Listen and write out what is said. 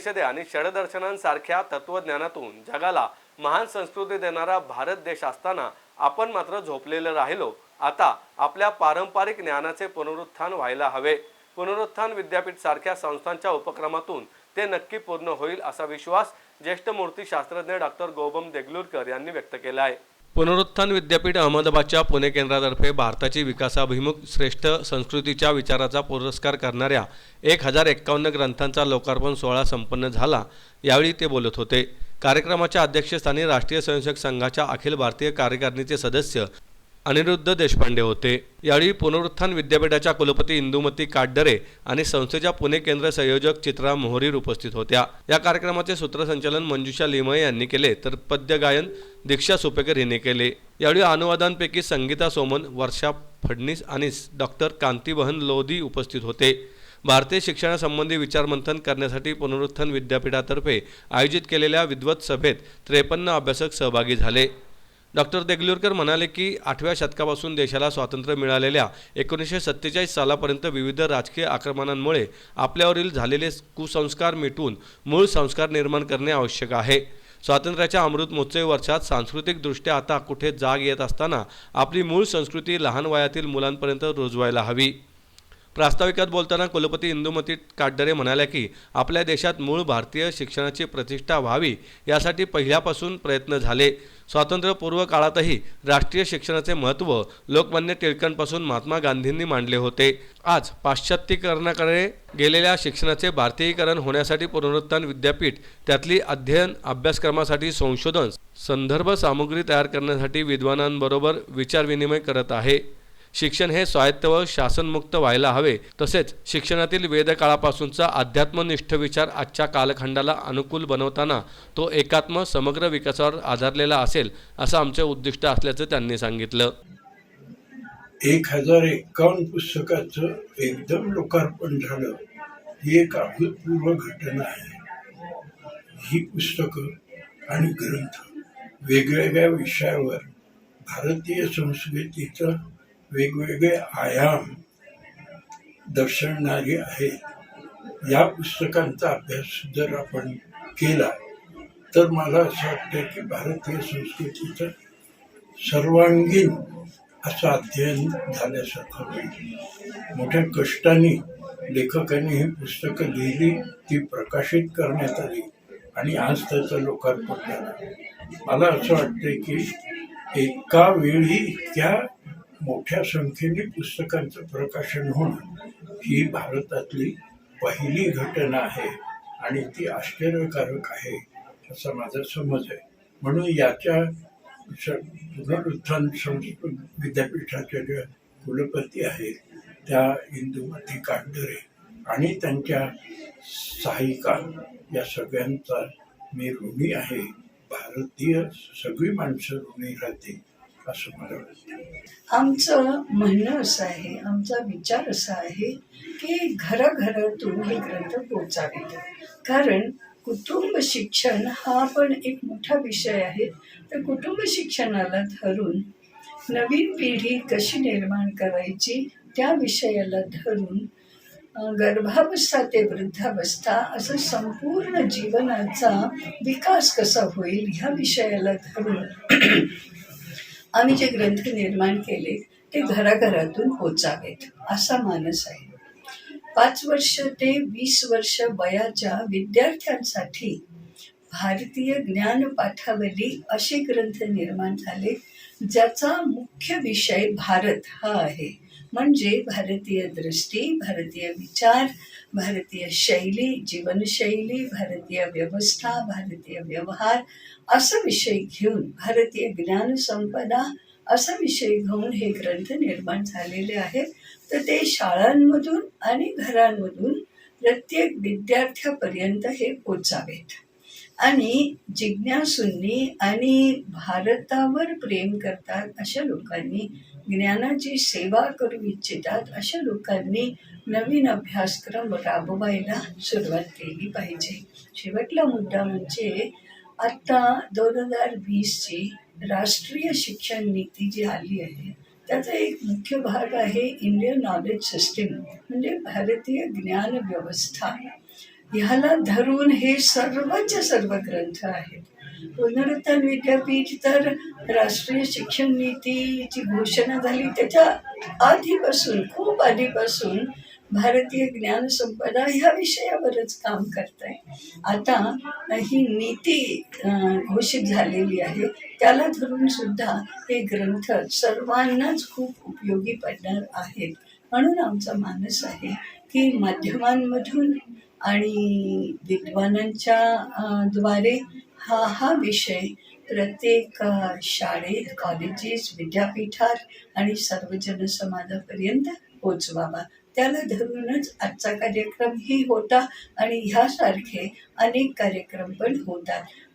उपनिषदे आणि षडदर्शनांसारख्या तत्वज्ञानातून जगाला महान संस्कृती देणारा भारत देश असताना आपण मात्र झोपलेलं राहिलो. आता आपल्या पारंपरिक ज्ञानाचे पुनरुत्थान व्हायला हवे. पुनरुत्थान विद्यापीठ सारख्या संस्थांच्या उपक्रमातून ते नक्की पूर्ण होईल असा विश्वास ज्येष्ठ मूर्तीशास्त्रज्ञ डॉक्टर गोबम देगलूरकर यांनी व्यक्त केला आहे. पुनरुत्थान विद्यापीठ अहमदाबादच्या पुणे केंद्रातर्फे भारताची विकासाभिमुख श्रेष्ठ संस्कृतीच्या विचाराचा पुरस्कार करणाऱ्या एक हजार एक्कावन्न ग्रंथांचा लोकार्पण सोहळा संपन्न झाला यावेळी ते बोलत होते. कार्यक्रमाच्या अध्यक्षस्थानी राष्ट्रीय स्वयंसेवक संघाच्या अखिल भारतीय कार्यकारिणीचे सदस्य अनिरुद्ध देशपांडे होते. यावेळी पुनरुत्थान विद्यापीठाच्या कुलपती इंदुमती काटदरे आणि संस्थेच्या पुणे केंद्र संयोजक चित्रा मोहरीर उपस्थित होत्या. या कार्यक्रमाचे सूत्रसंचालन मंजुषा लिमये यांनी केले तर पद्यगायन दीक्षा सुपेकर हिने केले. यावेळी अनुवादांपैकी संगीता सोमन वर्षा फडणीस आणि डॉक्टर कांतीबहन लोधी उपस्थित होते. भारतीय शिक्षणासंबंधी विचारमंथन करण्यासाठी पुनरुत्थान विद्यापीठातर्फे आयोजित केलेल्या विद्वत सभेत त्रेपन्न अभ्यासक सहभागी झाले. डॉक्टर देगलूरकर म्हणाले की आठव्या शतकापासून देशाला स्वातंत्र्य मिळालेल्या एकोणीसशे सत्तेचाळीस सालापर्यंत विविध राजकीय आक्रमणांमुळे आपल्यावरील झालेले कुसंस्कार मिटवून मूळ संस्कार निर्माण करणे आवश्यक आहे. स्वातंत्र्याच्या अमृत महोत्सवी वर्षात सांस्कृतिकदृष्ट्या आता कुठे जाग येत असताना आपली मूळ संस्कृती लहान वयातील मुलांपर्यंत रुजवायला हवी. प्रास्ताविकात बोलताना कुलपती इंदुमती काटदरे म्हणाल्या की आपल्या देशात मूळ भारतीय शिक्षणाची प्रतिष्ठा व्हावी यासाठी पहिल्यापासून प्रयत्न झाले. स्वातंत्र्यपूर्व काळातही राष्ट्रीय शिक्षणाचे महत्त्व लोकमान्य टिळकांपासून महात्मा गांधींनी मांडले होते. आज पाश्चात्यीकरणाकडे गेलेल्या शिक्षणाचे भारतीयीकरण होण्यासाठी पुनरुत्थान विद्यापीठ त्यातली अध्ययन अभ्यासक्रमासाठी संशोधन संदर्भ सामुग्री तयार करण्यासाठी विद्वानांबरोबर विचारविनिमय करत आहे. शिक्षण हे स्वायत्त व शासनमुक्त व्हायला हवे. तसेच शिक्षणातील वेदकाळापासूनचा अध्यात्मनिष्ठ विचार आजच्या कालखंडाला अनुकूल बनवताना तो एकात्म समग्र विकासावर आधारलेला असेल असं आमचे उद्दिष्ट असल्याचं त्यांनी सांगितलं. एक हजार एक्कावन्न पुस्तकाचं एकदम लोकार्पण झालं. ही एक अभूतपूर्व घटना आहे. ही पुस्तकं आणि ग्रंथ वेगवेगळ्या विषयावर भारतीय संस्कृतीचं वेगवेगळे आयाम दर्शवणारी आहेत. या पुस्तकांचा अभ्यास जर आपण केला तर मला असं वाटतं की भारतीय संस्कृतीचं सर्वांगीण असं अध्ययन झाल्यासारखं होईल. मोठ्या कष्टाने लेखकांनी ही पुस्तकं लिहिली ती प्रकाशित करण्यात आली आणि आज त्याचं लोकार्पण झालं. मला असं वाटतं की एका वेळी इतक्या मोठ्या संख्येने पुस्तकांचं प्रकाशन होणं ही भारतातली पहिली घटना आहे आणि ती आश्चर्यकारक आहे असा माझा समज आहे. म्हणून याच्या स- पुनरुत्थान संस्कृत विद्यापीठाच्या ज्या कुलपती आहेत त्या इंदुमती काटदरे आणि त्यांच्या सहायिका या सगळ्यांचा मी ऋणी आहे. भारतीय सगळी माणसं ऋणी राहतील. असं मला वाटतं आमचं म्हणणं असं आहे आमचा विचार असा आहे की घराघरातून हे ग्रंथ पोचावेत कारण कुटुंब शिक्षण हा पण एक मोठा विषय आहे. तर कुटुंब शिक्षणाला धरून नवीन पिढी कशी निर्माण करायची त्या विषयाला धरून गर्भावस्था ते वृद्धावस्था असं संपूर्ण जीवनाचा विकास कसा होईल ह्या विषयाला धरून आम्ही जे ग्रंथ निर्माण केले ते घराघरातून पोचावेत असा मानस आहे. पाच वर्ष ते वीस वर्ष वयाच्या विद्यार्थ्यांसाठी भारतीय ज्ञान पाठावली असे ग्रंथ निर्माण झाले ज्याचा मुख्य विषय भारत हा आहे. म्हणजे भारतीय दृष्टी भारतीय विचार भारतीय शैली जीवनशैली भारतीय व्यवस्था भारतीय व्यवहार असा विषय घेऊन भारतीय ज्ञान संपदा असा विषय घेऊन हे ग्रंथ निर्माण झालेले आहेत. तर ते शाळांमधून आणि घरांमधून प्रत्येक विद्यार्थ्यापर्यंत हे पोचावेत. आणि जिज्ञासूंनी आणि भारतावर प्रेम करतात अशा लोकांनी ज्ञानाची सेवा करू इच्छितात अशा लोकांनी नवीन अभ्यासक्रम राबवायला सुरुवात केली पाहिजे. शेवटला मुद्दा म्हणजे आत्ता दोन हजार वीसची राष्ट्रीय शिक्षण नीती जी आली आहे त्याचा एक मुख्य भाग आहे इंडियन नॉलेज सिस्टीम म्हणजे भारतीय ज्ञान व्यवस्था. ह्याला धरून हे सर्वच सर्व ग्रंथ आहेत. पुनरुत्थान विद्यापीठ तर राष्ट्रीय शिक्षण नीतीची घोषणा झाली. त्याच्या आधीपासून खूप आधीपासून भारतीय ज्ञान संपदा ह्या विषयावरच काम करत आहे आता ही नीती घोषित झालेली आहे. त्याला धरून सुद्धा हे ग्रंथ सर्वांनाच खूप उपयोगी पडणार आहेत. म्हणून आमचा मानस आहे की माध्यमांमधून आणि विद्वानांच्या द्वारे हा हा विषय प्रत्येक शाळेत कॉलेजेस विद्यापीठात आणि सर्व जनसमाजापर्यंत पोचवावा त्याला धरूनच आजचा कार्यक्रम ही होता आणि ह्यासारखे अनेक कार्यक्रम पण होतात.